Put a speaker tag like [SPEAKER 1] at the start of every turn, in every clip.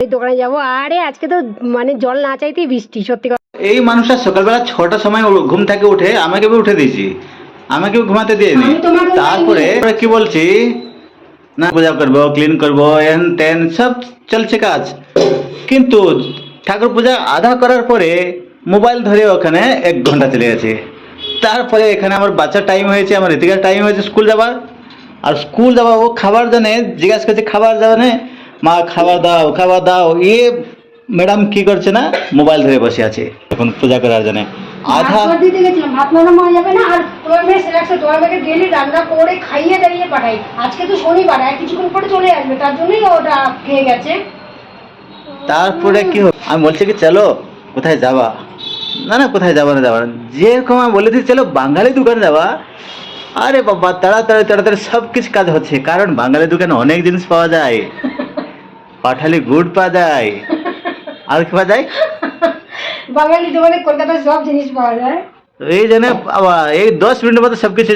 [SPEAKER 1] এই দোকানে যাব। আরে আজকে তো মানে জল না চাইতেই বৃষ্টি সত্যি কথা।
[SPEAKER 2] এই মানুষটা সকালবেলা ছটার সময় ও- ঘুম থেকে উঠে আমাকে উঠে দিয়েছি। আমাকে ঘুমাতে
[SPEAKER 1] আমি তোমাকে
[SPEAKER 2] তারপরে কি বলছি? না পূজা করব ক্লিন করব এন তেন সব চলছে কাজ। কিন্তু ঠাকুর পূজা আধা করার পরে মোবাইল ধরে ওখানে এক ঘণ্টা চলে গেছে। তারপরে এখানে আমার বাচ্চার টাইম হয়েছে আমার ঋতিকার টাইম হয়েছে স্কুল যাবার। আর স্কুল যাওয়া ও খাবার জানে জিজ্ঞাসা করছে খাবার জানে মা খাবার দাও খাবার দাও। এ ম্যাডাম কি করছে না? মোবাইল ধরে বসে আছে। এখন পূজা করার জন্য। আধা
[SPEAKER 1] দিতে গেছিলাম ভাত নরম হয়ে যাবে না আর ডেলি রান্না করে খাইয়ে দাঁড়িয়ে পাঠাই। আজকে তো শনিবার আর কিছুক্ষণ পরে চলে আসবে তার জন্যই ওটা খেয়ে গেছে।
[SPEAKER 2] তারপরে কি? আমি বলছি কি চলো কোথায় যাবা? না না কোথায় যাবা না যাবা না। যেরকম আমি বলে দিচ্ছি চলো বাঙালি দোকানে যাবা। আরে বাবা তাড়াতাড়ি তাড়াতাড়ি সব কিছু কাজ হচ্ছে কারণ বাঙালি দোকানে অনেক জিনিস পাওয়া যায়। পাঠালি গুড় পা যায় আর কি পাওয়া যায়
[SPEAKER 1] বাঙালি দোকানে কলকাতার সব জিনিস পাওয়া যায়।
[SPEAKER 2] এই জন্য এই দশ মিনিটের মধ্যে সব কিছু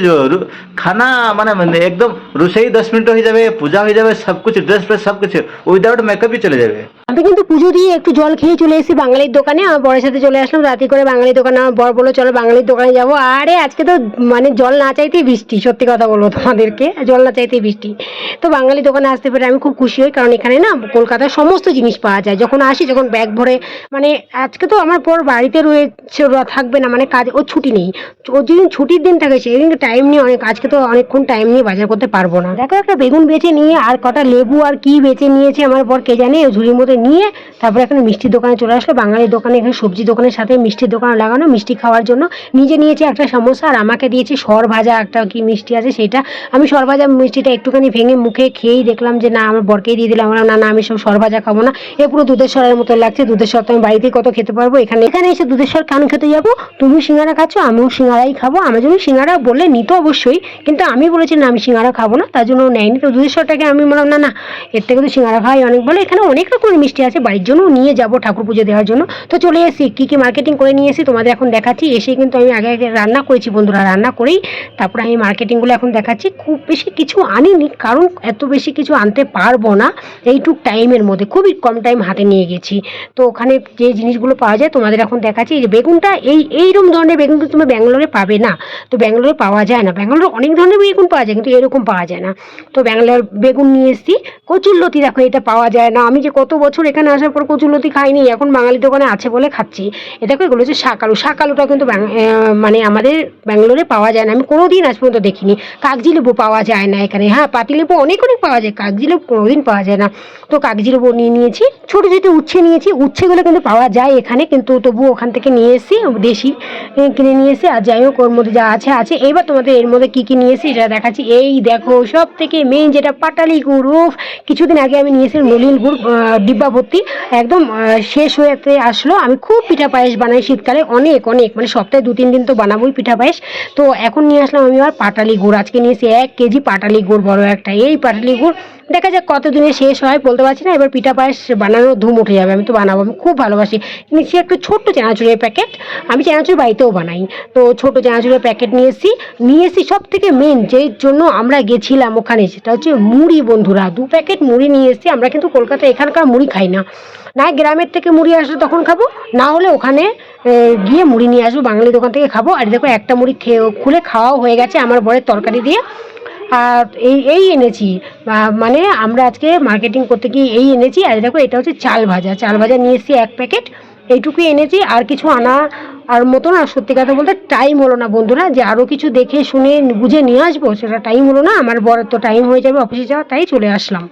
[SPEAKER 2] খানা মানে মানে একদম রুসাই দশ মিনিট হয়ে যাবে পূজা হয়ে যাবে সব কিছু ড্রেস ফ্রেস সব কিছু উইদাউট মেকআপই চলে যাবে।
[SPEAKER 1] আমি কিন্তু পুজো দিয়ে একটু জল খেয়ে চলে এসেছি বাঙালির দোকানে। আমার বরের সাথে চলে আসলাম, রাতে করে বাঙালির দোকানে। আমার বর বলল, চলো বাঙালির দোকানে যাব। আরে, আজকে তো মানে জল না চাইতেই বৃষ্টি, সত্যি কথা বলব তোমাদেরকে। জল না চাইতেই বৃষ্টি। তো বাঙালি দোকানে আসতে পেরে আমি খুব খুশি হই, কারণ এখানে না কলকাতার সমস্ত জিনিস পাওয়া যায়। যখন আসি, যখন ব্যাগ ভরে মানে আজকে তো আমার পর বাড়িতে রয়েছে থাকবে না মানে কাজ, ওর ছুটি নেই। ওর যেদিন ছুটির দিন থাকে, সেদিন টাইম নিয়ে অনেক, আজকে তো অনেকক্ষণ টাইম নিয়ে বাজার করতে পারব না। দেখো একটা বেগুন বেছে নিয়ে, আর কটা লেবু আর কি বেছে নিয়েছে আমার পর কে জানে? ও ঝুড়ির মধ্যে নিয়ে তারপরে এখানে মিষ্টির দোকানে চলে আসলো। বাঙালির দোকানে এখানে সবজি দোকানের সাথে মিষ্টির দোকান লাগানো, মিষ্টি খাওয়ার জন্য। নিজে নিয়েছে একটা সমোসা আর আমাকে দিয়েছে সর ভাজা একটা কি মিষ্টি আছে সেটা। আমি সর ভাজা মিষ্টিটা একটুখানি ভেঙে মুখে খেয়েই দেখলাম যে না, আমার বরকেই দিয়ে দিলাম। না না, আমি সব সর ভাজা খাব না। এ পুরো দুধের সরের মতো লাগছে। দুধের সর তো আমি বাড়িতেই কত খেতে পারব এখানে। এখানে এসে দুধের সর কেন খেতে যাব? তুমি সিঙ্গারা খাচ্ছ, আমিও সিঙ্গারাই খাব। আমার জন্য সিঙ্গারা বলে নিত অবশ্যই, কিন্তু আমি বলেছি না, আমি সিঙ্গারা খাব না। তার জন্য নেয়নি। তো দুধের সরটাকে আমি বললাম, না না, এর থেকে তো সিঙ্গারা খাই অনেক বলে এখানে অনেক রকমের মিষ্টি আছে, বাড়ির জন্য নিয়ে যাব ঠাকুর পুজো দেওয়ার জন্য। তো চলে এসেছি, কী কী মার্কেটিং করে নিয়ে এসেছি তোমাদের এখন দেখাচ্ছি। এসে কিন্তু আমি আগে আগে রান্না করেছি বন্ধুরা, রান্না করেই তারপরে আমি মার্কেটিংগুলো এখন দেখাচ্ছি। খুব বেশি কিছু আনিনি, কারণ এত বেশি কিছু আনতে পারব না। এইটুক টাইমের মধ্যে, খুবই কম টাইম হাতে নিয়ে গেছি। তো ওখানে যে জিনিসগুলো পাওয়া যায় তোমাদের এখন দেখাচ্ছি। এই যে বেগুনটা, এই এইরকম ধরনের বেগুন কিন্তু তুমি ব্যাঙ্গালোরে পাবে না। তো ব্যাঙ্গালোরে পাওয়া যায় না। ব্যাঙ্গালোরে অনেক ধরনের বেগুন পাওয়া যায়, কিন্তু এরকম পাওয়া যায় না। তো ব্যাঙ্গালোর বেগুন নিয়ে এসেছি। কচুরলতি দেখো, এটা পাওয়া যায় না। আমি যে কত বছর এখানে আসার পর কচুরলতি খাইনি, এখন বাঙালি দোকানে আছে বলে খাচ্ছি। এটা এগুলো হচ্ছে শাকালু। শাকালুটা কিন্তু মানে আমাদের ব্যাঙ্গালোরে পাওয়া যায় না। আমি কোনো দিন আজ পর্যন্ত দেখিনি। কাগজি লেবু পাওয়া যায় না এখানে। হ্যাঁ পাতিলেবু অনেক অনেক পাওয়া যায়। কাগজি লেবু কোনোদিন পাওয়া যায় না। তো কাগজি লেবু নিয়ে নিয়েছি। ছোটো ছোটো উচ্ছে নিয়েছি, উচ্ছেগুলো কিন্তু পাওয়া যায় এখানে। কিন্তু তবু ওখান থেকে নিয়ে এসেছি, দেশি কিনে নিয়ে এসে আর যাই হোক, ওর মধ্যে যা আছে আছে। এবার তোমাদের এর মধ্যে কী কী নিয়েছি এটা দেখাচ্ছি। এই দেখো সব থেকে মেন যেটা পাটালি গুড়। উফ, কিছুদিন আগে আমি নিয়েছি নলিন গুড় ডিব্বা ভর্তি একদম শেষ হয়েতে আসলো। আমি খুব পিঠা পায়েস বানাই শীতকালে, অনেক অনেক। মানে সপ্তাহে দু, তিন দিন তো বানাবোই পিঠা পায়েস। তো এখন নিয়ে আসলাম আমি আর পাটালি গুড়। আজকে নিয়েছি এক কেজি পাটালি গুড়, বড় একটা। এই পাটালি গুড় দেখা যাক কতদিনে শেষ হয়, বলতে পারছি না। এবার পিঠা পায়েস বানানোর ধুম উঠে যাবে, আমি তো বানাবো, আমি খুব ভালোবাসি। নিচ্ছি একটু ছোট্ট চানাচুরের প্যাকেট আমি চানাচুর বাড়িতেও বানাই। তো ছোট চানাচুরের প্যাকেট নিয়ে এসেছি। নিয়ে এসেছি সব থেকে মেন যেই জন্য আমরা গেছিলাম ওখানে, সেটা হচ্ছে মুড়ি, বন্ধুরা। দু প্যাকেট মুড়ি নিয়ে এসেছি, আমরা কিন্তু কলকাতায় এখানকার মুড়ি খাই না। না গ্রামের থেকে মুড়ি আসলে তখন খাব, না হলে ওখানে গিয়ে মুড়ি নিয়ে আসব, বাঙালি দোকান থেকে খাব। আর দেখো একটা মুড়ি খেয়ে, খুলে খাওয়াও হয়ে গেছে আমার বরের তরকারি দিয়ে। এই এই এনেছি। মানে আমরা আজকে মার্কেটিং করতে গিয়ে এই এনেছি। আর দেখো, এটা হচ্ছে চাল ভাজা। চাল ভাজা নিয়ে এসেছি এক প্যাকেট এইটুকুই এনেছি। আর কিছু আনা, আর মতো না সত্যি কথা বলতে টাইম হলো না বন্ধুরা। যে আরও কিছু দেখে, শুনে, বুঝে নিয়ে আসব, সেটা টাইম হলো না। আমার বরের তো টাইম হয়ে যাবে অফিসে যাওয়া তাই চলে আসলাম।